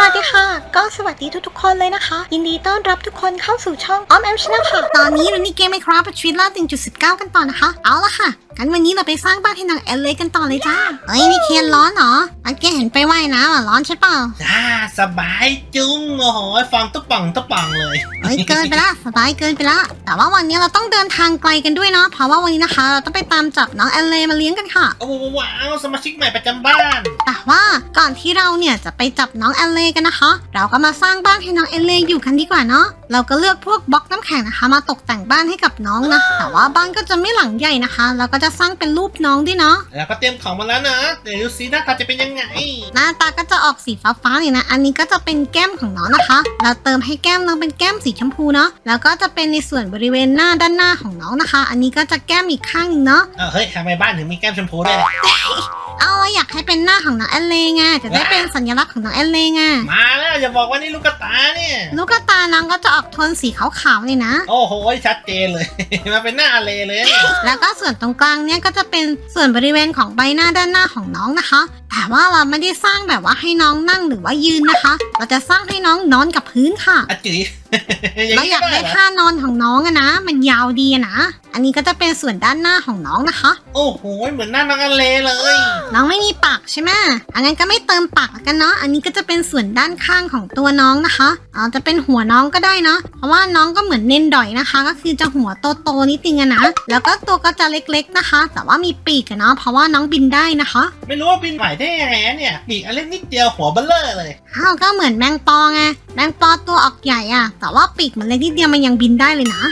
สวัสดีค่ะ ก็สวัสดีทุกๆคนเลยนะคะ ยินดีต้อนรับทุกคนเข้าสู่ช่องออมแอมชนะค่ะ ตอนนี้เราในเกมไมครับชีวิตรอด1.19กันต่อนะคะ เอาละค่ะ กันวันนี้เราไปสร้างบ้านให้นางเอลเลกันต่อเลยจ้าเฮ้ยนี่เคนร้อนเหรออันแกเห็นไปว่ายน้ำอะร้อนใช่เปล่าจ้าสบายจุ้งโอ้โหฟองตุ๊บป่องตุ๊บป่องเลยเฮ้ยเกินไปละสบายเกินไปละ แต่ว่าวันนี้เราต้องเดินทางไกลกันด้วยเนาะเพราะว่าวันนี้นะคะเราต้องไปตามจับน้องเอลเลมาเลี้ยงกันค่ะโอ้โหว้าวสมาชิกใหม่ประจำบ้าน แต่ว่าก่อนที่เราเนี่ยจะไปจับน้องเอลเล่กันนะคะ เราก็มาสร้างบ้านให้น้องเอลเล่อยู่กันดีกว่าเนาะ เราก็เลือกพวกบล็อกน้ำแข็งนะคะ มาตกแต่งบ้านให้กับน้องนะ แต่ว่าบ้านก็จะไม่หลังใหญ่นะคะ เราก็จะสร้างเป็นรูปน้องด้วยเนาะ แล้วก็เตรียมของมาแล้วนะ เดี๋ยวดูซิหน้าตาจะเป็นยังไง หน้าตาก็จะออกสีฟ้าๆเลยนะ อันนี้ก็จะเป็นแก้มของน้องนะคะ เราเติมให้แก้มน้องเป็นแก้มสีชมพูเนาะ แล้วก็จะเป็นในส่วนบริเวณหน้าด้านหน้าของน้องนะคะ อันนี้ก็จะแก้มอีกข้างหนึงเนาะเออเฮ้ยทำไมบ้านถึงมีแก้มชมพูด้วย เนี่ยเอาไว้อยากให้เป็นหน้าของน้องเอลเล่ไงจะได้เป็นสัญลักษณ์ของน้องเอลเล่ไงมาแล้วอย่าบอกว่านี่ลูกกระตาเนี่ยลูกตาน้องก็จะออกโทนสีขาวๆเลยนะ โอ้โหชัดเจนเลย มาเป็นหน้าอะไรเลยเนี่ยแล้วก็ส่วนตรงกลางเนี่ยก็จะเป็นส่วนบริเวณของใบหน้าด้านหน้าของน้องนะคะแต่ว่าเราไม่ได้สร้างแบบว่าให้น้องนั่งหรือว่ายืนนะคะ เราจะสร้างให้น้องนอนกับพื้นค่ะ อาจุ๋ยเราอยากได้เหรอท่านอนของน้องอะนะ มันยาวดีอะนะ อันนี้ก็จะเป็นส่วนด้านหน้าของน้องนะคะ โอ้โห เหมือนหน้าน้องอเลเลย น้องไม่มีปากใช่ไหมอันนั้นก็ไม่เติมปากแล้วกันเนาะ อันนี้ก็จะเป็นส่วนด้านข้างของตัวน้องนะคะอ่าจะเป็นหัวน้องก็ได้เนาะ เพราะว่าน้องก็เหมือนเนนดอยนะคะ ก็คือจะหัวโตๆนิดนึงอะนะ แล้วก็ตัวก็จะเล็กๆนะคะ แต่ว่ามีปีกอะเนาะ เพราะว่าน้องบินได้นะคะ ไม่รู้ว่าบินไหวได้ยังไงนะเนี่ยปีกอันเล็กนิดเดียวหัวเบลเลอร์เลยอ้าวก็เหมือนแมงปอไงแมงปอตัวออกใหญ่อะแต่ว่าปีกมันเล็กนิดเดียวมันยังบินได้เลยนะ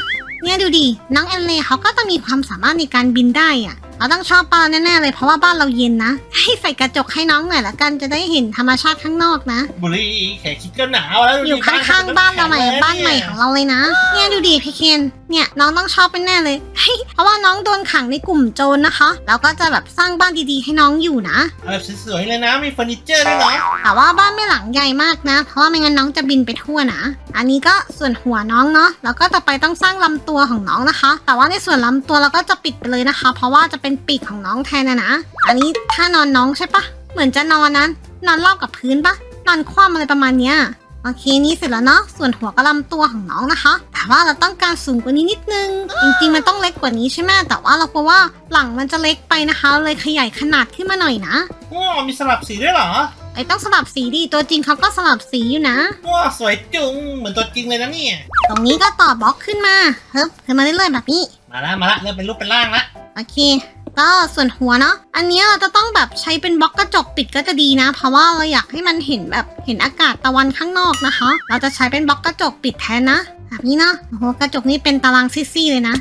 เนี่ยดูดิน้องเอลเล่เขาก็ต้องมีความสามารถในการบินได้อะ เราต้องชอบบ้านเราแน่ๆเลยเพราะว่าบ้านเราเย็นนะ ให้ใส่กระจกให้น้องหน่อยละกันจะได้เห็นธรรมชาติข้างนอกนะ บุรีแขกคิดก็หนาวแล้วดูดิอยู่ข้างๆบ้านเราใหม่บ้านใหม่ของเราเลยนะ เนี่ยดูดิพี่เคนเนี่ยน้องต้องชอบเป็นแน่เลยเฮ้ยเพราะว่าน้องโดนขังในกลุ่มโจรนะคะแล้วก็จะแบบสร้างบ้านดีๆ ให้น้องอยู่นะเอาแบบสวยๆเลยนะมีเฟอร์นิเจอร์ด้วยเนาะแต่ว่าบ้านไม่หลังใหญ่มากนะ เพราะว่าไม่งั้นน้องจะบินไปทั่วนะอันนี้ก็ส่วนหัวน้องเนาะแล้วก็ต่อไปต้องสร้างลำตัวของน้องนะคะ แต่ว่าในส่วนลำตัวเราก็จะปิดไปเลยนะคะ เพราะว่าจะเป็นปีกของน้องแทนนะนะ อันนี้ถ้านอนน้องใช่ปะ เหมือนจะนอนนะนอนรอบกับพื้นปะ นอนคว่ำอะไรประมาณเนี้ย โอเคนี่เสร็จแล้วเนาะ ส่วนหัวกับลำตัวของน้องนะคะ แต่ว่าเราต้องการสูงกว่านี้นิดนึง จริงๆมันต้องเล็กกว่านี้ใช่ไหมแต่ว่าเรากลัวว่าหลังมันจะเล็กไปนะคะ เลยขยายขนาดขึ้นมาหน่อยนะว้าวมีสลับสีด้วยเหรอ ไอ้ต้องสลับสีดิตัวจริงเขาก็สลับสีอยู่นะ ว้าวสวยจุงเหมือนตัวจริงเลยนะเนี่ย ตรงนี้ก็ต่อบล็อกขึ้นมาเฮ้ยขึ้นมาเรื่อยๆแบบนี้ มาละมาละเริ่มเป็นรูปเป็นร่างละ โอเค ก็ส่วนหัวเนาะอันเนี้ยเราจะต้องแบบใช้เป็นบล็อกกระจกปิดก็จะดีนะ เพราะว่าเราอยากให้มันเห็นแบบเห็นอากาศตะวันข้างนอกนะคะ เราจะใช้เป็นบล็อกกระจกปิดแทนนะแบบนี้เนาะโอ้โหกระจกนี่เป็นตารางซี่ๆเลยนะ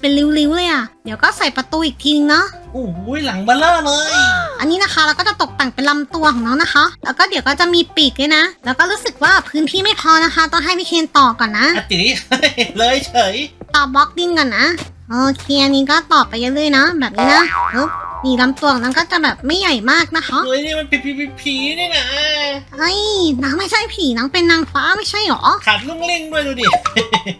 เป็นริ้วๆเลยอะเดี๋ยวก็ใส่ประตูอีกทีนึงเนาะโอ้โหหลังเบลเลอร์เลย อันนี้นะคะเราก็จะตกแต่งเป็นลำตัวของน้องนะคะ แล้วก็เดี๋ยวก็จะมีปีกด้วยนะ แล้วก็รู้สึกว่าพื้นที่ไม่พอนะคะ ต้องให้พี่เคนต่อก่อนนะอาจิเลยเฉยต่อบล็อกดินก่อนนะ โอเคอันนี้ก็ต่อไปเรื่อยๆนะแบบนี้นะปึ๊บนี่ลำตัวของนั้นก็จะแบบไม่ใหญ่มากนะคะเฮ้ยนี่มันผีผีผีผีนี่นะเฮ้ยนางไม่ใช่ผีนางเป็นนางฟ้าไม่ใช่หรอขาดลุ่งลิ่งด้วยดูดิ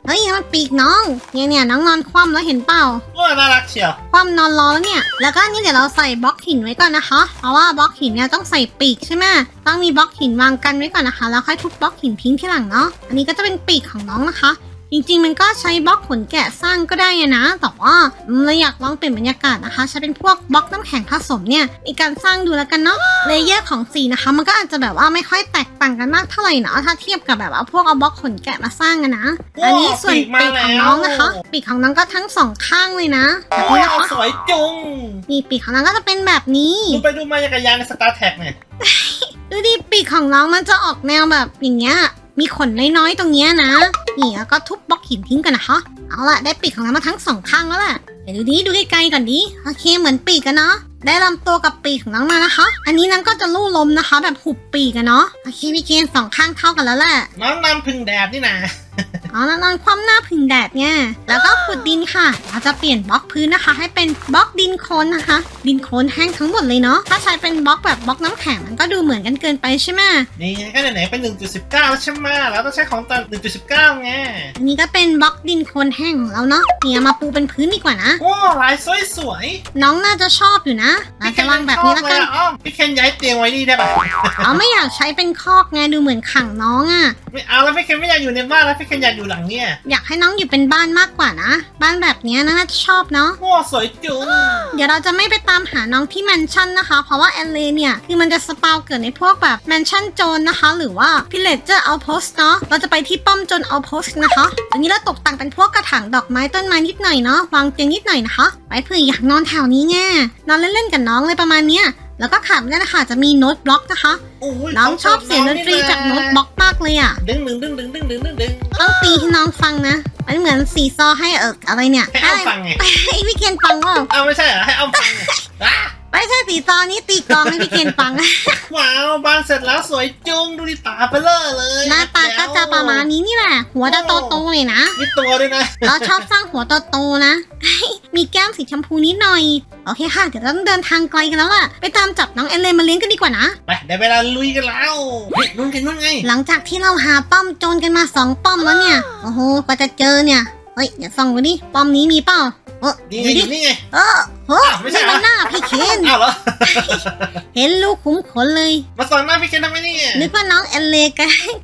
เฮ้ยมันปีกน้องเนี่ยเนี่ยน้องนอนคว่ำแล้วเห็นเปล่าว้าน่ารักเชียวคว่ำนอนรอแล้วเนี่ย แล้วก็อันนี่เดี๋ยวเราใส่บล็อกหินไว้ก่อนนะคะ เพราะว่าบล็อกหินเนี่ยต้องใส่ปีกใช่ไหมต้องมีบล็อกหินวางกันไว้ก่อนนะคะ แล้วค่อยทุบบล็อกหินทิ้งที่หลังเนาะอันนี้ก็จะเป็นปีกของน้องนะคะ จริงๆ มันก็ใช้บล็อกขนแกะสร้างก็ได้อะนะ แต่ว่าเราอยากลองเปลี่ยนบรรยากาศนะคะ ใช้เป็นพวกบล็อกน้ำแข็งผสมเนี่ยในการสร้างดูแล้วกันเนาะเลเยอร์ของสีนะคะ มันก็อาจจะแบบว่าไม่ค่อยแตกต่างกันมากเท่าไหร่เนาะถ้าเทียบกับแบบว่าพวกเอาบล็อกขนแกะมาสร้างกันนะ อันนี้ส่วนปีกของน้องนะคะ ปีกของน้องก็ทั้งสองข้างเลยนะแบบนี้ว้านะวคะสวยจุงนี่ปีกของน้องก็จะเป็นแบบนี้ดูไปดูมาอย่างกับยานในสตาร์แท็กเนี่ยดูดิปีกของน้องมันจะออกแนวแบบอย่างเงี้ย มีขนน้อยๆ ตรงเนี้ยนะ นี่แล้วก็ทุบบล็อกหินทิ้งกันนะคะเอาละได้ปีกของเรามาทั้งสองข้างแล้วแหละเดี๋ยวดูดิดูไกลๆก่อนดิโอเคเหมือนปีกกันเนาะได้ลำตัวกับปีกของน้องมานะคะ อันนี้น้องก็จะลู่ลมนะคะ แบบหุบปีกกันเนาะโอเคพี่เคนสองข้างเท่ากันแล้วแหละน้องนำพึ่งแดดนี่นะ เอาละนอนคว่ำหน้าพึ่งแดดเนี่ยแล้วก็ขุดดินค่ะ เราจะเปลี่ยนบล็อกพื้นนะคะ ให้เป็นบล็อกดินโคลนนะคะ ดินโคลนแห้งทั้งหมดเลยเนาะถ้าใช้เป็นบล็อกแบบบล็อกน้ำแข็งมันก็ดูเหมือนกันเกินไปใช่ไหมนี่ไงก็ไหนๆเป็น 1.19แล้วใช่ไหมแล้วต้องใช้ของตอน1.19ไงอันนี้ก็เป็นบล็อกดินโคลนแห้งของเราเนาะเนี่ยมาปูเป็นพื้นดีกว่านะโอ้ลายสวยสวยน้องน่าจะชอบอยู่นะๆเราจะวางแบบนี้แล้วกันพี่เคนชอบเยอะอ้อมพี่เคนย้ายเตียงไว้นี่ได้ปะเราไม่อยากใช้เป็นคอกไงดูเหมือนขังน้องอะ่ะ ไม่เอาแล้วพี่เคนไม่อยากอยู่ในบ้านแล้วพี่เคนอยากอยู่หลังเนี่ยอยากให้น้องอยู่เป็นบ้านมากกว่านะ บ้านแบบเนี้ยน่าจะชอบเนาะ โอ้สวยจุงเดี๋ยวเราจะไม่ไปตามหาน้องที่แมนชั่นนะคะ เพราะว่าแอลเลเนี่ยคือมันจะสปาวเกิดในพวกแบบแมนชั่นโจนนะคะ หรือว่าพิเลเจอร์เอาโพสเนาะ เราจะไปที่ป้อมโจนเอาโพสนะคะ อันนี้เราตกแต่งเป็นพวกกระถางดอกไม้ต้นไม้นิดหน่อยเนาะ วางเตียงนิดหน่อยนะคะ ไว้เผื่ออยากนอนแถวนี้ไง นอนเล่นๆกับน้องเลยประมาณเนี้ย แล้วก็ขาดไม่ได้นะคะจะมีโน้ตบล็อกนะคะโอ้ยน้องชอบเสียงดนตรีจากโน้ตบล็อกมากเลยอะดึงดึงดึงดึงดึงดึงดึงดึงต้องตีให้น้องฟังนะมันเหมือนสีซอให้เอิกอะไรเนี่ยให้เอาฟังไงให้พี่เคนฟังว่าเอาไม่ใช่เหรอให้เอาฟังไงอะไม่ ใช่สีซอนี้ตีกลองให้พี่เคนฟัง ว้าวบ้านเสร็จแล้วสวยจุงดูดิตาเปเลอเลยหน้าตาก็จะประมาณนี้นี่แหละ หัวจะโตๆเลยนะ มีตัวด้วยนะเราชอบสร้างหัวโตๆนะ มีแก้มสีชมพูนิดหน่อย โอเคค่ะ เดี๋ยวเราต้องเดินทางไกลกันแล้วล่ะ ไปตามจับน้องเอเลนมาเลี้ยงกันดีกว่านะ ไปได้เวลาลุยกันแล้วเฮ้ยนู่นกันนู่นไง หลังจากที่เราหาป้อมโจรกันมาสองป้อมแล้วเนี่ย โอ้โห กว่าจะเจอเนี่ย เฮ้ยเดี๋ยวส่องดูดิป้อมนี้มีเปล่า เออนี่ไงดูอดิยู่นี่ไง เออเฮ้ยอ้าวไม่ใช่นี่เหรอมันหน้าพี่เคนอ้าวเหรอ เห็นลูกคุ้มขนเลย มาส่องหน้าพี่เคนทำไมเนี่ยนึกว่าน้องเอเลก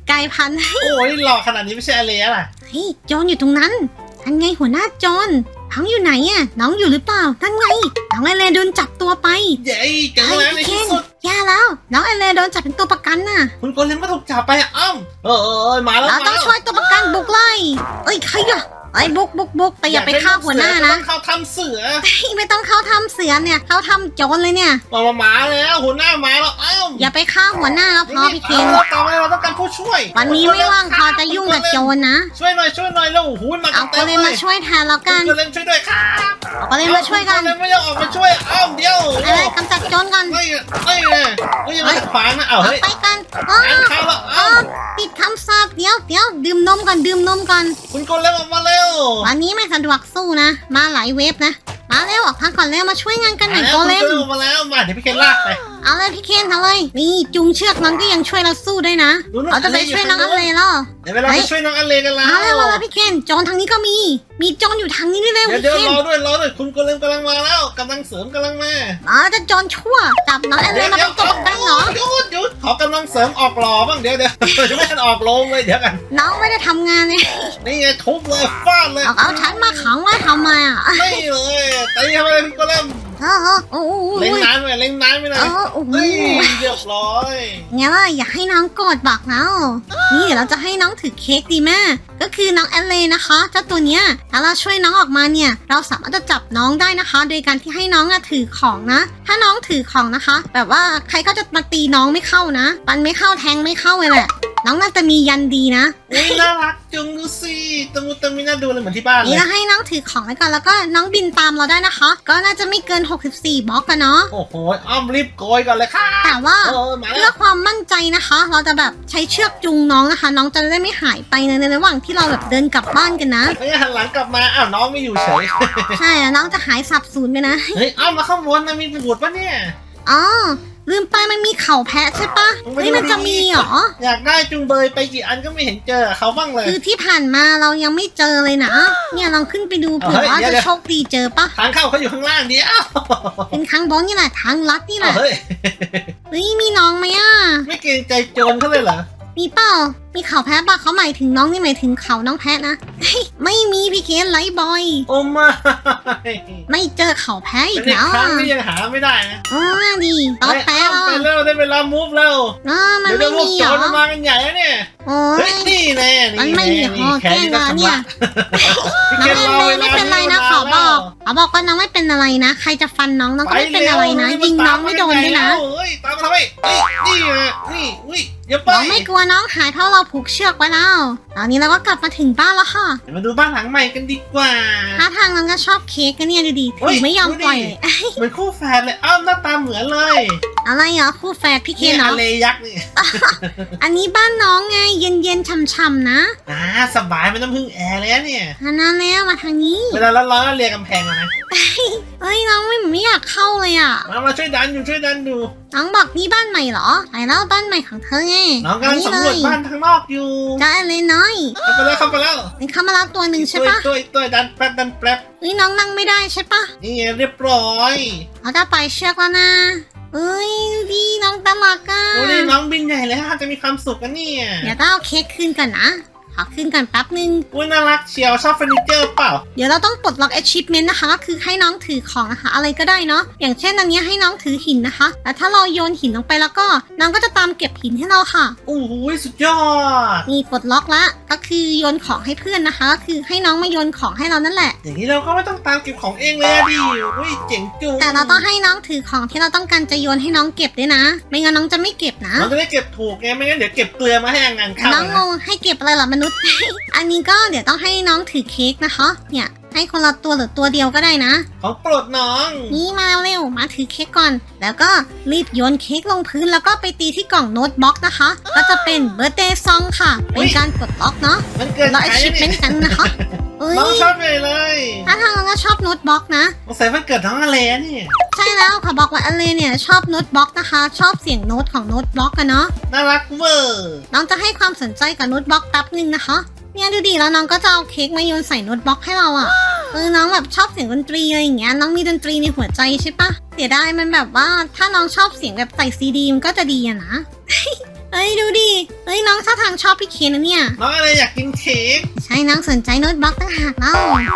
กลายพันธุ์โอ้ยหล่อขนาดนี้ไม่ใช่อะไรล่ะเฮ้ยโจรอยู่ตรงนั้นทันไงหัวหน้าโจรน้องอยู่ไหนอะน้องอยู่หรือเปล่านั่นไงน้องเอเลโดนจับตัวไปเย้เจอแล้วในที่สุด แย่แล้ว น้องเอเลโดนจับเป็นตัวประกันน่ะ คุณโกเลมก็ถูกจับไปอะอ้อมเออเออเออมาแล้วเรามาต้องแล้วช่วยตัวประกันบุกไล่เอ้ยใครอะ ไอ้ยบุกบุกบุกแต่อย่าไปฆ่าหัวหน้านะต้องเข้าทำเสือเฮ้ยไม่ต้องเข้าทำเสือเนี่ย เข้าทำโจรเลยเนี่ย มามามาแล้วหัวหน้ามาแล้วอ้อมอย่าไปฆ่าหัวหน้าแล้วพอพี่เคนเราตามมาเราต้องการผู้ช่วย วันนี้ไม่ว่างพอจะยุ่งกับโจรนะ ช่วยหน่อยช่วยหน่อยแล้วโอ้โหมาเอากันก็เต็มเลยเลมายช่วยแทนแล้วกันคุณโกเลมช่วยด้วยครับเอาก็เลยมาช่วยกันคุณโกเลมไม่ยอมออกมาช่วยอ้อมเดียวอะไรกำจัดโจรกันไม่ไม่เลยไม่ยังไม่ขวางนะเอาเฮ้ยไปกันอ้อแอนเข้าแล้วอ้อ้ออมปิดคำสาปเดี๋ยวเดี๋ยวดื่มนมก่อนดื่มนมก่อนคุณโกเลมออกมาเร็ว วันนี้ไม่สะดวกสู้นะ มาหลายเวฟนะมาเร็วออกทางก่อนเร็วมาช่วยงานกันหน่อยแล้วโกคุณเลโกมเลมออกมาแล้วมาเดี๋ยวพี่เคนลากไป เอาเลยพี่เคนเอาเลยนี่จุงเชือกน้องก็ยังช่วยเราสู้ด้วยนะดูนู่นเราจะไปช่วยน้องอันเลแล้วเดี๋ยวเวลาไปช่วยน้องอเลกันแล้วเอาเลยมาเลยพี่เคนโจรทางนี้ก็มี มีโจรอยู่ทางนี้ด้วยเร็วเดี๋ยวพี่เดี๋ยวเคนรอด้วยรอด้วยคุณโกเลมกำลังมาแล้วกำลังเสริมกำลังมาอ๋อจะโจรชั่วจับน้องอันเลมาเป็นตัวประกันเหรอหยุดหยุดขอกำลังเสริมออกหล่อบ้างเดี๋ยวเดี๋ยวจะไม่ทันออกโรงเลยเดี๋ยวกัน น้องไม่ได้ทำงานเนี่ยนี่ไงทุบเลยฟาดเลยเอาเอาฉันมาขังไว้ทำไมอะไม่เลยตีทำไมคุณกเลมเออเออโอ้เล่นน้ำไปเล่นน้ำไปหน่เอยโอ้โหเฮ้ยเรียบร้อยไงล่ะอย่าให้น้องโกรธบอกเรานี่เดี๋ยวเราจะให้น้องถือเค้กดีแม่ก็คือน้องแอลเลนะคะเจ้าตัวเนี้ยถ้าเราช่วยน้องออกมาเนี่ย เราสามารถจะจับน้องได้นะคะ โดยการที่ให้น้องอะถือของนะ ถ้าน้องถือของนะคะ แบบว่าใครก็จะมาตีน้องไม่เข้านะปันไม่เข้าแทงไม่เข้าเลยแหละ น้องน่าจะมียันดีนะ อุ้ยน่ารักจุงดูสิตะมุตะมิน่าดูเลยเหมือนที่บ้านเลนี่ย เราให้น้องถือของไว้ก่อนแล้วก็น้องบินตามเราได้นะคะ ก็น่าจะไม่เกิน 64บล็อกกันเนาะ โอ้โห อ้อมรีบโกยก่อนเลยค่ะแต่ว่าเออมาแล้เพื่อวความมั่นใจนะคะ เราจะแบบใช้เชือกจูงน้องนะคะ น้องจะได้ไม่หายไปในในระหว่างที่เราแบบเดินกลับบ้านกันนะไม่งั้นหันหลังกลับมา อ้าวน้องไม่อยู่เฉย ใช่อะน้องจะหายสับสูญไปนะ เฮ้ยอ้อมมาข้างบนนะมีบุตรปะเนี่ย อ๋อ ลืมไปมันมีเข่าแพะใช่ปะไม่ได้นี่มันจะมีเหรอ อยากได้จุงเบยไปกี่อันก็ไม่เห็นเจอเขาบ้างเลย คือที่ผ่านมาเรายังไม่เจอเลยนะ เนี่ยลองขึ้นไปดูเผื่อเฮ้ยว่าเดี๋ยวจะเดี๋ยวโชคดีเจอปะทางเข้าเขาอยู่ข้างล่างเดียวเป็นครั้งบนนี่แหละทางลัดนี่แหอ้าวละเฮ้ย เฮ้ยมีน้องไหมอะ ไม่เกรงใจโจรเขาเลยเหรอ มีเปล่า มีเข่าแพะปะเขาหมายถึงน้องนี่หมายถึงเขาน้องแพะนะเฮ้ยไม่มีพี่เคนไลท์บอย โอ้ไม่ไม่เจอเข่าแพะอีเป็นกอีกแล้วครั้งอะที่ยังหาไม่ได้นะอ๋อดีต่อไปแปะอ้อมแล้วไปเร็วได้เวลามูฟแล้วอ๋อมันเดี๋ยวไม่เดี๋ยวพวกมีโจเหรอรมันมากันใหญ่แล้วเนี่ยโอ้เฮ้ยยนี่ แน่มันนี่ไม่แน่มีนี่หอแค่นี้ก็แกล้งชำเนี่ระยพี่น้เคนองรเออเลเวลาไม่เป็นไรนะาขอบอกแล้วขอบอกว่าน้องไม่เป็นอะไรนะ ใครจะฟันน้องน้องก็ไม่เป็นอะไรนะปยิงเร็วน้องไม่โดนด้วยนะเฮ้ยตามมาทำไมเฮ้ยนี่ไงนี่อุ้ยอย่าไปน้องไม่กลัวน้องหายเพราะเราผูกเชือกไว้แล้วตอนนี้เราก็กลับมาถึงบ้านแล้วค่ะเดี๋ยวมาดูบ้านหลังใหม่กันดีกว่าท่าทางน้องก็ชอบเค้กกันเนี่ยดูดิเฮ้ถืยอไม่ยอมดูดิปล่อยเลยเหมือนคู่แฝดเลยอ้าวหน้าตาเหมือนเลย อะไรเหรอคู่แฝดพี่เคนนี่เนาะอเลยักษ์นี่อันนี้บ้านน้องไงเย็นๆช่ำๆนะอ่าสบายไม่ต้องพึ่งแอร์เลยนะเนี่ยอันนั้นแล้วมาทางนี้ เวลาร้อนๆก็เรียกกำแพงมานะเอ้ยน้องไม่ไม่อยากเข้าเลยอะ มามาช่วยดันอยู่ช่วยดันดู น้องบอกนี่บ้านใหม่เหรอไปแล้วบ้านใหม่ของเธอไงน้องกำลังสำรวจบ้านข้างนอกอยู่ได้เลยน้อยเข้าไปแล้วเข้าไปแล้วนี่เข้ามาแล้วตัวหนึ่งใช่ช่วยปะช่วยช่วยดันแป๊บดันแป๊บเฮ้ยน้องนั่งไม่ได้ใช่ปะนี่ไงเรียบร้อยเราจะไปเชือกแล้วนะ เอ้ยดูดีน้องตลกอะดูดิน้องบินใหญ่เลยฮะจะมีความสุขกันเนี่ย เดี๋ยวต้องเอาเค้กขึ้นก่อนนะ ขอขึ้นก่อนแป๊บนึง อุ้ยน่ารักเชียวชอบเฟอร์นิเจอร์เปล่า เดี๋ยวเราต้องปลดล็อก achievement นะคะก็คือให้น้องถือของนะคะอะไรก็ได้เนาะอย่างเช่นอันเนี้ยให้น้องถือหินนะคะ แต่ถ้าเราโยนหินลงไปแล้วก็น้องก็จะตามเก็บหินให้เราค่ะ โอ้โหสุดยอด นี่ปลดล็อกละก็คือโยนของให้เพื่อนนะคะก็คือให้น้องมาโยนของให้เรานั่นแหละ อย่างนี้เราก็ไม่ต้องตามเก็บของเองเลยอะดิอุ้ยเจ๋งจุงแต่เราต้องให้น้องถือของที่เราต้องการจะโยนให้น้องเก็บด้วยนะ ไม่งั้นน้องจะไม่เก็บนะน้องจะได้เก็บถูกไงไม่งั้นเดี๋ยวเก็บเกลือมาให้งานเข้าน้องงนะงให้เก็บอะไรล่ะมนุษย์อันนี้ก็เดี๋ยวต้องให้น้องถือเค้กนะคะ เนี่ย ให้คนละตัวหรือตัวเดียวก็ได้นะของโปรดน้อง นี่มาเร็วมาถือเค้กก่อน แล้วก็รีบโยนเค้กลงพื้นแล้วก็ไปตีที่กล่องโน้ตบ็อกนะคะ ก็จะเป็นเบ r ร์ d เดย์ซองค่ะเป็นการปลดล็อกเนาะมันเกินแล้วไป achievement กันนะคะเอ้ยน้องชอบเลยเลยถ้าทางเราก็ชอบโน้ตบ็อกนะ สงสัยมันเกิดท้องอะไรเนี่ยใช่แล้วค่ะบอกว่าอเลเนี่ยชอบโน้ตบ็อกนะคะ ชอบเสียงโน้ตของโน้ตบ็อกกันเนาะน่ารักเวอร์ น้องจะให้ความสนใจกับโน้ตบ็อกแป๊บนึงนะคะ เนี่ยดูดีแล้วน้องก็จะเอาเค้กมาโยนใส่โน้ตบ็อกให้เราอะ่ะเออน้องแบบชอบเสียงดนตรีอะไรอย่างเงี้ยน้องมีดนตรีในหัวใจใช่ปะเสียดายมันแบบว่าถ้าน้องชอบเสียงแบบใส่ซีดีมันก็จะดีอะนะ เอ้ยดูดิเอ้ยน้องท่าทางชอบพี่เคนนะเนี่ย น้องอะไรอยากกินเค้ก ใช่น้องสนใจโน้ตบ็อกต่างหากเล่า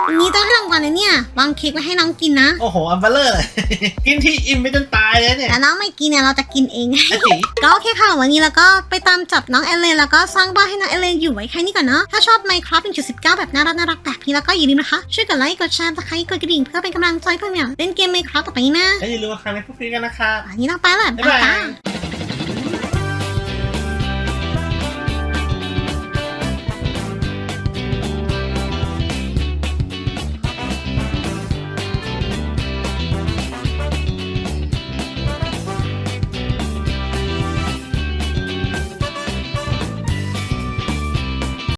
วันนี้ต้องให้รางวัลเลยเนี่ยวางเค้กไว้ให้น้องกินนะ โอ้โห อัมเบลเลอร์เลย กินที่อิ่มไปจนตายเลยเนี่ยแต่น้องไม่กินเนี่ยเราจะกินเอง อาจิก็โอเคค่ะ วันนี้เราก็ไปตามจับน้องเอเลนแล้วก็สร้างบ้านให้น้องเอเลนอยู่ไว้แค่นี้ก่อนเนาะ ถ้าชอบ Minecraft 1.19 แบบน่ารักน่ารักแบบนี้แล้วก็อย่าลืมนะคะ ช่วยกดไลค์ กดแชร์ตะไคร้กดกระดิ่งเพื่อเป็นกำลังใจเพื่อนเนี่ยเล่นเกม Minecraft ต่อไปนี้นะแล้วอย่าลืมมาคาในพวกนี้กันนะครับวันนี้เราไปแล้วบ๊ายบาบ๊ายบายย